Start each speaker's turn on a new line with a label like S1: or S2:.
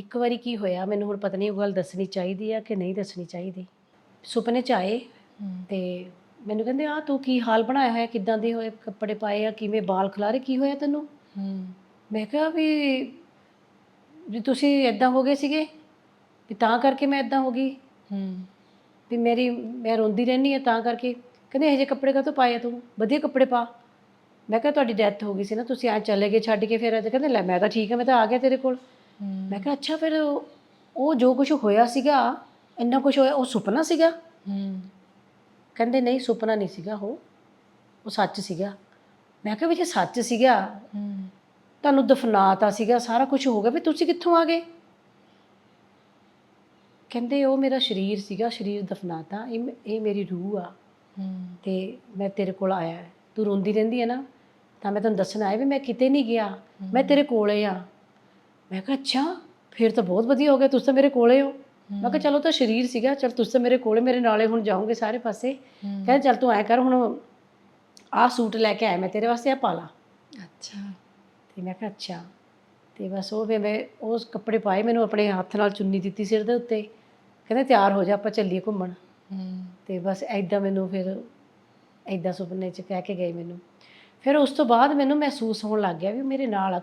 S1: ਇੱਕ ਵਾਰੀ ਕੀ ਹੋਇਆ ਮੈਨੂੰ ਹੁਣ ਪਤਾ ਨਹੀਂ ਉਹ ਗੱਲ ਦੱਸਣੀ ਚਾਹੀਦੀ ਆ ਕਿ ਨਹੀਂ ਦੱਸਣੀ ਚਾਹੀਦੀ। ਸੁਪਨੇ ਚ ਆਏ ਤੇ ਮੈਨੂੰ ਕਹਿੰਦੇ ਆ ਤੂੰ ਕੀ ਹਾਲ ਬਣਾਇਆ ਹੋਇਆ ਕਿਦਾਂ ਦੇ ਹੋਏ ਕੱਪੜੇ ਪਾਏ ਆ ਕਿਵੇਂ ਵਾਲ ਖਲਾਰੇ ਕੀ ਹੋਇਆ ਤੈਨੂੰ? ਮੈਂ ਕਿਹਾ ਵੀ ਵੀ ਤੁਸੀਂ ਇਦਾਂ ਹੋ ਗਏ ਸੀਗੇ ਵੀ ਤਾਂ ਕਰਕੇ ਮੈਂ ਇਦਾਂ ਹੋ ਗਈ। ਵੀ ਮੇਰੀ ਮੈਂ ਰੋਂਦੀ ਰਹਿੰਦੀ ਆ ਤਾਂ ਕਰਕੇ। ਕਹਿੰਦੇ ਇਹ ਜਿਹੇ ਕੱਪੜੇ ਕਾਹਤੋਂ ਪਾਏ ਆ ਤੂੰ? ਵਧੀਆ ਕੱਪੜੇ ਪਾ। ਮੈਂ ਕਿਹਾ ਤੁਹਾਡੀ ਡੈਥ ਹੋ ਗਈ ਸੀ ਨਾ ਤੁਸੀਂ ਐ ਚਲੇ ਗਏ ਛੱਡ ਕੇ ਫਿਰ? ਤੇ ਕਹਿੰਦੇ ਲੈ ਮੈਂ ਤਾਂ ਠੀਕ ਆ ਮੈਂ ਤਾਂ ਆ ਗਿਆ ਤੇਰੇ ਕੋਲ। ਮੈਂ ਕਿਹਾ ਅੱਛਾ ਫਿਰ ਉਹ ਜੋ ਕੁਝ ਹੋਇਆ ਸੀਗਾ ਇੰਨਾ ਕੁਝ ਹੋਇਆ ਉਹ ਸੁਪਨਾ ਸੀਗਾ? ਕਹਿੰਦੇ ਨਹੀਂ ਸੁਪਨਾ ਨਹੀਂ ਸੀਗਾ ਉਹ। ਉਹ ਸੱਚ ਸੀਗਾ। ਮੈਂ ਕਿਹਾ ਵੀ ਜੇ ਸੱਚ ਸੀਗਾ ਤੁਹਾਨੂੰ ਦਫਨਾਤਾ ਸੀਗਾ ਸਾਰਾ ਕੁਝ ਹੋ ਗਿਆ ਵੀ ਤੁਸੀਂ ਕਿੱਥੋਂ ਆ ਗਏ? ਕਹਿੰਦੇ ਉਹ ਮੇਰਾ ਸਰੀਰ ਸੀਗਾ ਸਰੀਰ ਦਫਨਾਤਾ ਇਹ ਇਹ ਮੇਰੀ ਰੂਹ ਆ। ਤੇ ਮੈਂ ਤੇਰੇ ਕੋਲ ਆਇਆ। ਹੈ। ਤੂੰ ਰੋਂਦੀ ਰਹਿੰਦੀ ਹੈ ਨਾ ਤਾਂ ਮੈਂ ਤੈਨੂੰ ਦੱਸਣ ਆਇਆ ਵੀ ਮੈਂ ਕਿਤੇ ਨਹੀਂ ਗਿਆ। ਮੈਂ ਤੇਰੇ ਕੋਲੇ ਆ। ਮੈਂ ਕਿਹਾ ਅੱਛਾ ਫਿਰ ਤਾਂ ਬਹੁਤ ਵਧੀਆ ਹੋ ਗਿਆ ਤੁਸੀਂ ਤਾਂ ਮੇਰੇ ਕੋਲੇ ਹੋ। ਮੈਂ ਕਿਹਾ ਚਲੋ ਤਾਂ ਸਰੀਰ ਸੀਗਾ ਚਲ ਤੁਸੀਂ ਤਾਂ ਮੇਰੇ ਕੋਲੇ ਮੇਰੇ ਨਾਲੇ ਹੁਣ ਜਾਓਗੇ ਸਾਰੇ ਪਾਸੇ। ਕਹਿੰਦੇ ਚਲ ਤੂੰ ਐ ਕਰ ਹੁਣ ਆਹ ਸੂਟ ਲੈ ਕੇ ਆਇਆ ਮੈਂ ਤੇਰੇ ਵਾਸਤੇ ਆ ਪਾ ਲਾ।
S2: ਅੱਛਾ।
S1: ਤੇ ਮੈਂ ਕਿਹਾ ਅੱਛਾ। ਤੇ ਬਸ ਉਹ ਫਿਰ ਮੈਂ ਉਸ ਕੱਪੜੇ ਪਾਏ ਮੈਨੂੰ ਆਪਣੇ ਹੱਥ ਨਾਲ ਚੁੰਨੀ ਦਿੱਤੀ ਸਿਰ ਦੇ ਉੱਤੇ। ਕਹਿੰਦੇ ਤਿਆਰ ਹੋ ਜਾ ਆਪਾਂ ਚੱਲੀਏ ਘੁੰਮਣ। ਤੇ ਬਸ ਐਦਾਂ ਮੈਨੂੰ ਫਿਰ ਐਦਾਂ ਸੁਪਨੇ 'ਚ ਕਹਿ ਕੇ ਗਏ ਮੈਨੂੰ। ਫਿਰ ਉਸ ਤੋਂ ਬਾਅਦ ਮੈਨੂੰ ਮਹਿਸੂਸ ਹੋਣ ਲੱਗ ਗਿਆ ਵੀ ਮੇਰੇ ਨਾਲ ਆ